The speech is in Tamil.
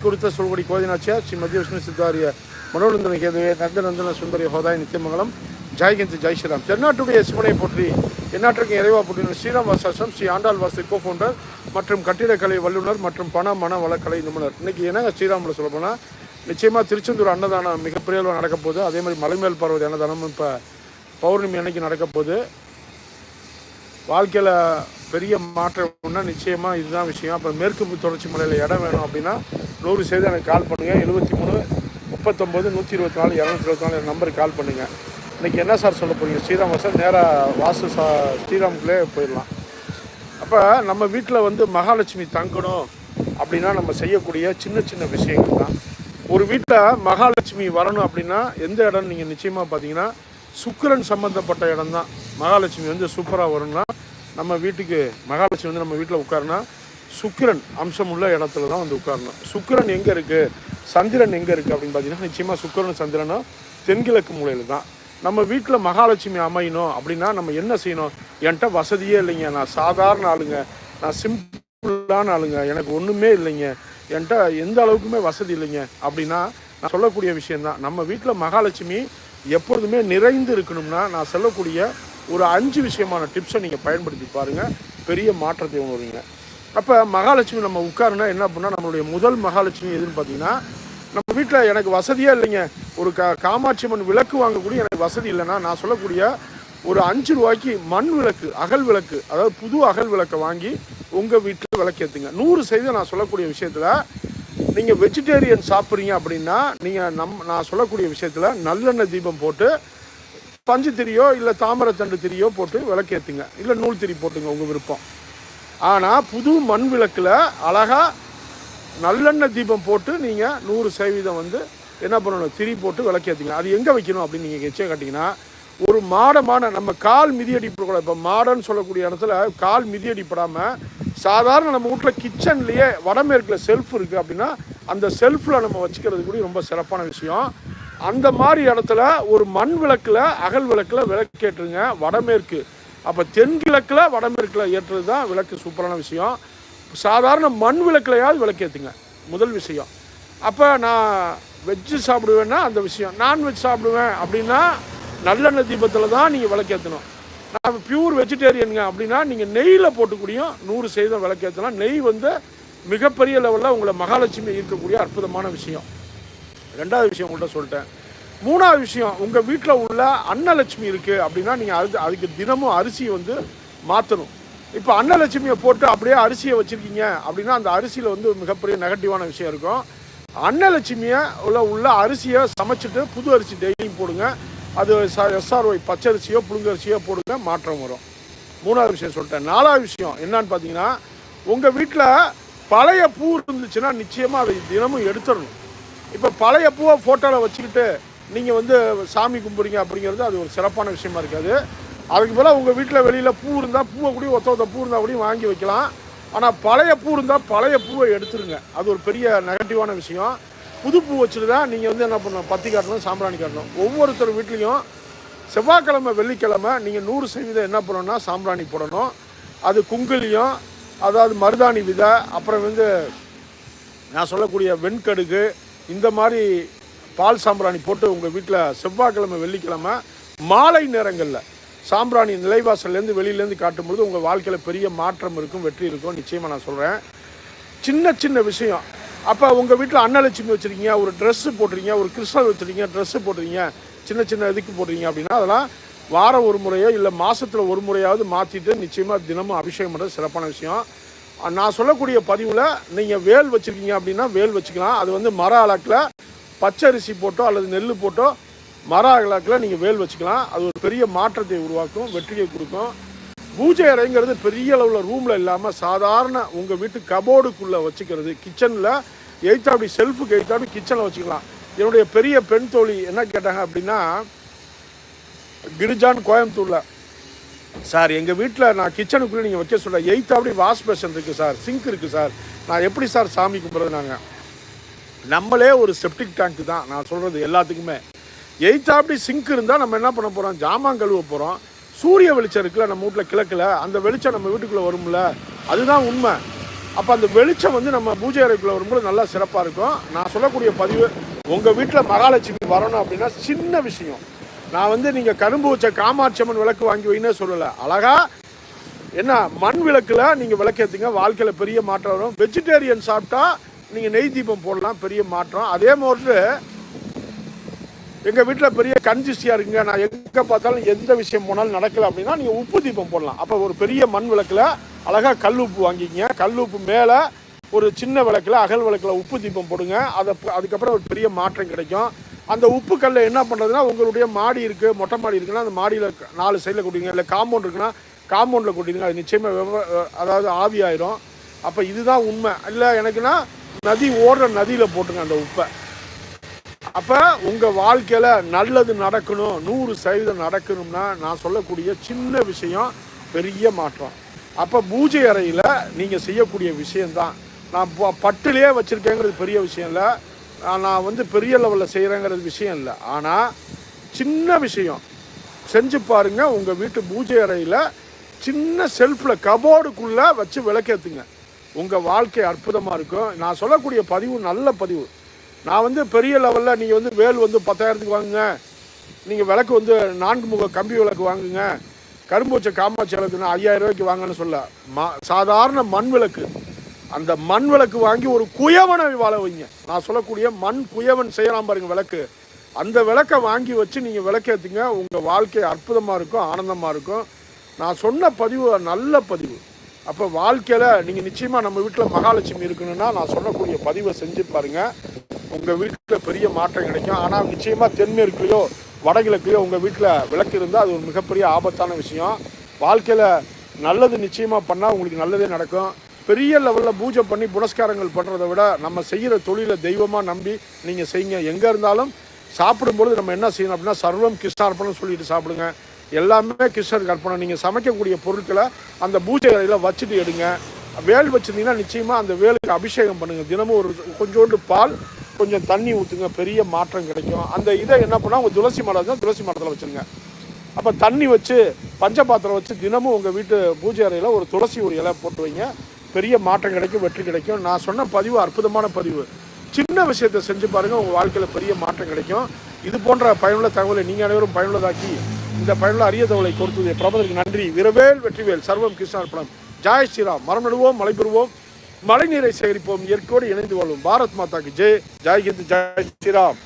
ಕುರಿತ ಸುಳ್ಗುಡಿ ಕೋದಿನಾಚ್ಯ ಶ್ರೀ ಮಧ್ಯ ವಿಷ್ಣು ಸಿದ್ದಾರಿಯ மனோநந்தன கேதுவே நந்தநந்தன சுந்தரி ஹோதாய் நித்தியமங்கலம் ஜெயகந்த் ஜெய் ஸ்ரீராம் தென்னாட்டுடைய சிவனை போற்றி எந்நாட்டிற்கு இறைவா போற்றி ஸ்ரீராம் வாசாசம் ஸ்ரீ ஆண்டாள் வாசு கோ ஃபவுண்டர் மற்றும் கட்டிடக்கலை வல்லுநர் மற்றும் பண மன வளக்கலை நிபுணர் இன்னைக்கு என்னங்க ஸ்ரீராமில் சொல்ல போனால் நிச்சயமாக திருச்செந்தூர் அன்னதானம் மிகப்பெரிய அளவு நடக்க போகுது அதே மாதிரி மலைமேல் பர்வத அன்னதானமும் இப்போ பௌர்ணமி அன்னைக்கு நடக்க போகுது வாழ்க்கையில் பெரிய மாற்றம்னா நிச்சயமாக இதுதான் விஷயம். அப்புறம் மேற்கு தொடர்ச்சி மலையில் இடம் வேணும் அப்படின்னா நூறு செய்து எனக்கு கால் பண்ணுங்கள் எழுபத்தி மூணு முப்பத்தொம்போது நூற்றி இருபத்தி நாலு இரநூத்தி இருபத்தி நாலு நம்பருக்கு கால் பண்ணுங்கள் இன்றைக்கி என்ன சார் சொல்ல போகிறீங்க ஸ்ரீராம் சார் நேராக வாசு சா ஸ்ரீராமுக்குள்ளே போயிடலாம். அப்போ நம்ம வீட்டில் வந்து மகாலட்சுமி தங்கணும் அப்படின்னா நம்ம செய்யக்கூடிய சின்ன சின்ன விஷயங்கள் தான். ஒரு வீட்டில் மகாலட்சுமி வரணும் அப்படின்னா எந்த இடம் நீங்கள் நிச்சயமாக பார்த்தீங்கன்னா சுக்கிரன் சம்மந்தப்பட்ட இடம் தான். மகாலட்சுமி வந்து சூப்பராக வரும்னா நம்ம வீட்டுக்கு மகாலட்சுமி வந்து நம்ம வீட்டில் உட்காருனா சுக்கிரன் அம்சம் உள்ள இடத்துல தான் வந்து உட்காரணும். சுக்கிரன் எங்கே இருக்குது சந்திரன் எங்கே இருக்குது அப்படின்னு பார்த்தீங்கன்னா நிச்சயமாக சுக்கிரன் சந்திரனும் தென்கிழக்கு மூலையில் தான். நம்ம வீட்டில் மகாலட்சுமி அமையணும் அப்படின்னா நம்ம என்ன செய்யணும்? என்கிட்ட வசதியே இல்லைங்க. நான் சாதாரண ஆளுங்க. நான் சிம்பிளான ஆளுங்க. எனக்கு ஒன்றுமே இல்லைங்க. என்கிட்ட எந்த அளவுக்குமே வசதி இல்லைங்க. அப்படின்னா நான் சொல்லக்கூடிய விஷயந்தான் நம்ம வீட்டில் மகாலட்சுமி எப்பொழுதுமே நிறைந்து இருக்கணும்னா நான் சொல்லக்கூடிய ஒரு அஞ்சு விஷயமான டிப்ஸை நீங்கள் பயன்படுத்தி பாருங்கள் பெரிய மாற்றத்தை உணர்வீங்க. அப்போ மகாலட்சுமி நம்ம உட்காருனா என்ன பண்ணால் நம்மளுடைய முதல் மகாலட்சுமி எதுன்னு பார்த்தீங்கன்னா நம்ம வீட்டில் எனக்கு வசதியே இல்லைங்க. ஒரு கா காமாட்சி அம்மன் விளக்கு வாங்கக்கூடிய எனக்கு வசதி இல்லைன்னா நான் சொல்லக்கூடிய ஒரு அஞ்சு ரூபாய்க்கு மண் விளக்கு அகல் விளக்கு அதாவது புது அகல் விளக்கை வாங்கி உங்கள் வீட்டில் விளக்கேற்றுங்க நூறு சதவீதம் நான் சொல்லக்கூடிய விஷயத்தில் நீங்கள் வெஜிடேரியன் சாப்பிட்றீங்க அப்படின்னா நீங்கள் நம் நான் சொல்லக்கூடிய விஷயத்தில் நல்லெண்ணெய் தீபம் போட்டு பஞ்சு திரியோ இல்லை தாமரத்தண்டு திரியோ போட்டு விளக்கேற்றுங்க இல்லை நூல் திரி போட்டுங்க உங்கள் விருப்பம். ஆனால் புது மண் விளக்கில் அழகாக நல்லெண்ணெய் தீபம் போட்டு நீங்கள் நூறு சதவீதம் வந்து என்ன பண்ணணும்? திரி போட்டு விளக்கேற்றுங்க அது எங்கே வைக்கணும் அப்படின்னு நீங்கள் எச்சே காட்டிங்கன்னா ஒரு மாடமான நம்ம கால் மிதியடிப்படக்கூடாது இப்போ மாடன்னு சொல்லக்கூடிய இடத்துல கால் மிதியடிப்படாமல் சாதாரண நம்ம வீட்டில் கிச்சன்லேயே வடமேற்கில் செல்ஃப் இருக்குது அப்படின்னா அந்த செல்ஃபில் நம்ம வச்சுக்கிறது கூட ரொம்ப சிறப்பான விஷயம். அந்த மாதிரி இடத்துல ஒரு மண் விளக்கில் அகல் விளக்கில் விளக்கேற்றுங்க வடமேற்கு. அப்போ தென்கிழக்கில் வடமேற்கில் ஏற்றுறது தான் விளக்கு சூப்பரான விஷயம். சாதாரண மண் விளக்குலையாவது விளக்கேற்றுங்க முதல் விஷயம். அப்போ நான் வெஜ்ஜு சாப்பிடுவேன்னா அந்த விஷயம். நான்வெஜ் சாப்பிடுவேன் அப்படின்னா நல்லெண்ணெய் தீபத்தில் தான் நீங்கள் விளக்கேற்றணும் நான் பியூர் வெஜிடேரியனுங்க அப்படின்னா நீங்கள் நெய்யில் போட்டுக்கூடியும் நூறு சதவீதம் விளக்கேற்றலாம் நெய் வந்து மிகப்பெரிய லெவலில் உங்களை மகாலட்சுமி இருக்கக்கூடிய அற்புதமான விஷயம். ரெண்டாவது விஷயம் உங்கள்கிட்ட சொல்லிட்டேன். மூணாவது விஷயம் உங்கள் வீட்டில் உள்ள அன்னலட்சுமி இருக்குது அப்படின்னா நீங்கள் அது அதுக்கு தினமும் அரிசியை வந்து மாற்றணும் இப்போ அன்னலட்சுமியை போட்டு அப்படியே அரிசியை வச்சுருக்கீங்க அப்படின்னா அந்த அரிசியில் வந்து மிகப்பெரிய நெகட்டிவான விஷயம் இருக்கும். அன்னலட்சுமியை உள்ள உள்ள அரிசியை சமைச்சிட்டு புது அரிசி டெய்லியும் போடுங்க. அது எஸ்ஆர்ஒய் பச்சரிசியோ புழுங்கரிசியோ போடுங்க மாற்றம் வரும். மூணாவது விஷயம் சொல்லிட்டேன். நாலாவது விஷயம் என்னன்னு பார்த்தீங்கன்னா உங்கள் வீட்டில் பழைய பூ இருந்துச்சுன்னா நிச்சயமாக அதை தினமும் எடுத்துடணும். இப்போ பழைய பூவை ஃபோட்டோவில் வச்சுக்கிட்டு நீங்கள் வந்து சாமி கும்பிட்றீங்க அப்படிங்கிறது அது ஒரு சிறப்பான விஷயமா இருக்காது. அதுக்கு பதிலாக உங்கள் வீட்டில் வெளியில் பூ இருந்தால் பூவை கூட ஒத்த ஒத்த பூ இருந்தால் கூடயும் வாங்கி வைக்கலாம். ஆனால் பழைய பூ இருந்தால் பழைய பூவை எடுத்துருங்க. அது ஒரு பெரிய நெகட்டிவான விஷயம். புது பூ வச்சுருந்தா நீங்கள் வந்து என்ன பண்ணணும்? பத்தி காட்டணும் சாம்பிராணி காட்டணும். ஒவ்வொருத்தர் வீட்லேயும் செவ்வாய்க்கிழமை வெள்ளிக்கிழமை நீங்கள் நூறு சதவீதம் என்ன பண்ணணும்னா சாம்பிராணி போடணும். அது குங்குலியம் அதாவது மருதாணி விதை அப்புறம் வந்து நான் சொல்லக்கூடிய வெண்கடுகு இந்த மாதிரி பால் சாம்பிராணி போட்டு உங்கள் வீட்டில் செவ்வாய்க்கிழமை வெள்ளிக்கிழமை மாலை நேரங்களில் சாம்பிராணி நிலைவாசல்லேருந்து வெளியிலேருந்து காட்டும்பொழுது உங்கள் வாழ்க்கையில் பெரிய மாற்றம் இருக்கும் வெற்றி இருக்கும். நிச்சயமாக நான் சொல்கிறேன் சின்ன சின்ன விஷயம். அப்போ உங்கள் வீட்டில் அன்னலட்சுமி வச்சுருக்கீங்க ஒரு ட்ரெஸ்ஸு போட்டுறீங்க ஒரு கிறிஸ்டல் வச்சுருக்கீங்க ட்ரெஸ்ஸு போட்டுறீங்க சின்ன சின்ன இதுக்கு போடுறீங்க அப்படின்னா அதெல்லாம் வாரம் ஒரு முறையோ இல்லை மாதத்தில் ஒரு முறையாவது மாற்றிட்டு நிச்சயமாக தினமும் அபிஷேகம் பண்ணுறது சிறப்பான விஷயம். நான் சொல்லக்கூடிய பதிவில் நீங்கள் வேல் வச்சுருக்கீங்க அப்படின்னா வேல் வச்சுக்கலாம். அது வந்து மர அளக்கில் பச்சரிசி போட்டோ அல்லது நெல் போட்டோ மர அளக்கில் நீங்கள் வேல் வச்சுக்கலாம். அது ஒரு பெரிய மாற்றத்தை உருவாக்கும் வெற்றியை கொடுக்கும். பூஜை அறைங்கிறது பெரிய அளவில் ரூமில் இல்லாமல் சாதாரண உங்கள் வீட்டு கபோர்டுக்குள்ளே வச்சுக்கிறது. கிச்சனில் எய்த்தாப்படி செல்ஃபுக்கு எய்த்தாப்படி கிச்சனில் வச்சுக்கலாம். என்னுடைய பெரிய பெண் தோழி என்ன கேட்டாங்க அப்படின்னா கிரிஜான் கோயம்புத்தூரில் சார் எங்கள் வீட்டில் நான் கிச்சனுக்குள்ளே நீங்கள் வைக்க சொல்ல எய்த்தாப்படி வாஷ் பேஷன் இருக்குது சார் சிங்க் இருக்குது சார். நான் எப்படி சார் சாமி கும்பிட்றது நாங்கள் நம்மளே ஒரு செப்டிக் டேங்க் தான். நான் சொல்கிறது எல்லாத்துக்குமே. எய்த்தாப்படி சிங்க் இருந்தால் நம்ம என்ன பண்ண போகிறோம் ஜாமான் கழுவ போகிறோம் சூரிய வெளிச்சம் இருக்குல்ல நம்ம வீட்டில் கிழக்கில். அந்த வெளிச்சம் நம்ம வீட்டுக்குள்ளே வரும்ல. அதுதான் உண்மை. அப்போ அந்த வெளிச்சம் வந்து நம்ம பூஜை அறைக்குள்ளே வரும்போது நல்லா சிறப்பாக இருக்கும். நான் சொல்லக்கூடிய பதிவு உங்கள் வீட்டில் மகாலட்சுமி வரணும் அப்படின்னா சின்ன விஷயம். நான் வந்து நீங்கள் கரும்பு வச்ச காமாட்சி அம்மன் விளக்கு வாங்கி வைன்னு சொல்லலை. அழகாக என்ன மண் விளக்கில் நீங்கள் விளக்கேற்றுங்க வாழ்க்கையில் பெரிய மாற்றம் வரும். வெஜிடேரியன் சாப்பிட்டா நீங்கள் நெய் தீபம் போடலாம். பெரிய மாற்றம். அதே மாதிரி எங்கள் வீட்டில் பெரிய கன்ஜிஸ்டியாக இருக்குங்க. நான் எங்கே பார்த்தாலும் எந்த விஷயம் போனாலும் நடக்கல அப்படின்னா நீங்கள் உப்பு தீபம் போடலாம். அப்போ ஒரு பெரிய மண் விளக்கில் அழகாக கல் உப்பு வாங்கிக்கிங்க. கல் உப்பு மேலே ஒரு சின்ன விளக்கில் அகல் விளக்கில் உப்பு தீபம் போடுங்க. அதை அதுக்கப்புறம் ஒரு பெரிய மாற்றம் கிடைக்கும். அந்த உப்பு கல்லை என்ன பண்ணுறதுன்னா உங்களுடைய மாடி இருக்குது மொட்டை மாடி இருக்குன்னா அந்த மாடியில் நாலு சைடில் கொட்டிங்க இல்லை காம்பவுண்ட் இருக்குன்னா காம்பவுண்டில் கொட்டிடுங்க. அது நிச்சயமாக வெவ அதாவது ஆவியாயிரும் அப்போ இதுதான் உண்மை. இல்லை எனக்குன்னா நதி ஓடுற நதியில் போட்டுங்க அந்த உப்பை. அப்போ உங்கள் வாழ்க்கையில் நல்லது நடக்கணும் நூறு சதவீதம் நடக்கணும்னா நான் சொல்லக்கூடிய சின்ன விஷயம் பெரிய மாற்றம். அப்போ பூஜை அறையில் நீங்கள் செய்யக்கூடிய விஷயந்தான் நான் ப- வச்சுருக்கேங்கிறது பெரிய விஷயம் இல்லை. நான் வந்து பெரிய லெவலில் செய்கிறேங்கிறது விஷயம் இல்லை. ஆனால் சின்ன விஷயம். செஞ்சு பாருங்கள் உங்கள் வீட்டு பூஜை அறையில் சின்ன செல்ஃபில் கபோர்டுக்குள்ளே வச்சு விளக்கேற்றுங்க உங்கள் வாழ்க்கை அற்புதமாக இருக்கும். நான் சொல்லக்கூடிய பதிவு நல்ல பதிவு. நான் வந்து பெரிய லெவலில் நீங்கள் வந்து வேல் வந்து பத்தாயிரத்துக்கு வாங்குங்க. நீங்கள் விளக்கு வந்து நான்கு முக கம்பி விளக்கு வாங்குங்க. கரும்பு வச்ச காமாட்சி விளக்குன்னு ஐயாயிரம் ரூபாய்க்கு வாங்கன்னு சொல்ல. மா சாதாரண மண் விளக்கு. அந்த மண் விளக்கு வாங்கி ஒரு குயவனை வாழ வைங்க. நான் சொல்லக்கூடிய மண் குயவன் செய்யலாம் பாருங்க விளக்கு. அந்த விளக்கை வாங்கி வச்சு நீங்கள் விளக்கேற்றுங்க உங்கள் வாழ்க்கை அற்புதமாக இருக்கும் ஆனந்தமாக இருக்கும். நான் சொன்ன பதிவு நல்ல பதிவு. அப்போ வாழ்க்கையில் நீங்கள் நிச்சயமாக நம்ம வீட்டில் மகாலட்சுமி இருக்கணும்னா நான் சொல்லக்கூடிய பதிவை செஞ்சு பாருங்கள் உங்கள் வீட்டில் பெரிய மாற்றம் கிடைக்கும். ஆனால் நிச்சயமாக தென்மேற்குலையோ வடகிழக்குலையோ உங்கள் வீட்டில் விளக்கு இருந்தால் அது ஒரு மிகப்பெரிய ஆபத்தான விஷயம். வாழ்க்கையில் நல்லது நிச்சயமாக பண்ணால் உங்களுக்கு நல்லதே நடக்கும். பெரிய லெவலில் பூஜை பண்ணி புனஸ்காரங்கள் பண்ணுறதை விட நம்ம செய்கிற தொழிலை தெய்வமாக நம்பி நீங்கள் செய்யுங்க. எங்கே இருந்தாலும் சாப்பிடும்பொழுது நம்ம என்ன செய்யணும் அப்படின்னா சர்வம் கிருஷ்ணார்ப்பணம் சொல்லிட்டு சாப்பிடுங்க. எல்லாமே கிருஷ்ணருக்கு அர்ப்பணம். நீங்கள் சமைக்கக்கூடிய பொருட்களை அந்த பூஜை அறையில் வச்சுட்டு எடுங்க. வேல் வச்சுருந்தீங்கன்னா நிச்சயமாக அந்த வேலுக்கு அபிஷேகம் பண்ணுங்கள் தினமும் ஒரு கொஞ்சோண்டு பால் கொஞ்சம் தண்ணி ஊற்றுங்க பெரிய மாற்றம் கிடைக்கும். அந்த இதை என்ன பண்ணால் உங்கள் துளசி மரம் தான் துளசி மரத்தில் வச்சுருங்க. அப்போ தண்ணி வச்சு பஞ்சபாத்திரம் வச்சு தினமும் உங்கள் வீட்டு பூஜை அறையில் ஒரு துளசி ஒரு இலை போட்டு வைங்க. பெரிய மாற்றம் கிடைக்கும் வெற்றி கிடைக்கும். நான் சொன்ன பதிவு அற்புதமான பதிவு. சின்ன விஷயத்தை செஞ்சு பாருங்கள் உங்கள் வாழ்க்கையில் பெரிய மாற்றம் கிடைக்கும். இது போன்ற பயனுள்ள தகவலை நீங்கள் அனைவரும் பயனுள்ளதாக்கி இந்த பயனுள்ள அரிய தகவலை கொடுத்தது பிரபலருக்கு நன்றி. விரவேல் வெற்றிவேல் சர்வம் கிருஷ்ணார்ப்பணம் ஜாய் ஸ்ரீராம் மரம் நடுவோம் மழை பெறுவோம். மழைநீரை சேகரிப்போம் இயற்கையோடு இணைந்து வாழ்வோம் பாரத் மாதாக்கு ஜெய். ஜாய் ஹிந்த் ஜாய் ஸ்ரீராம்.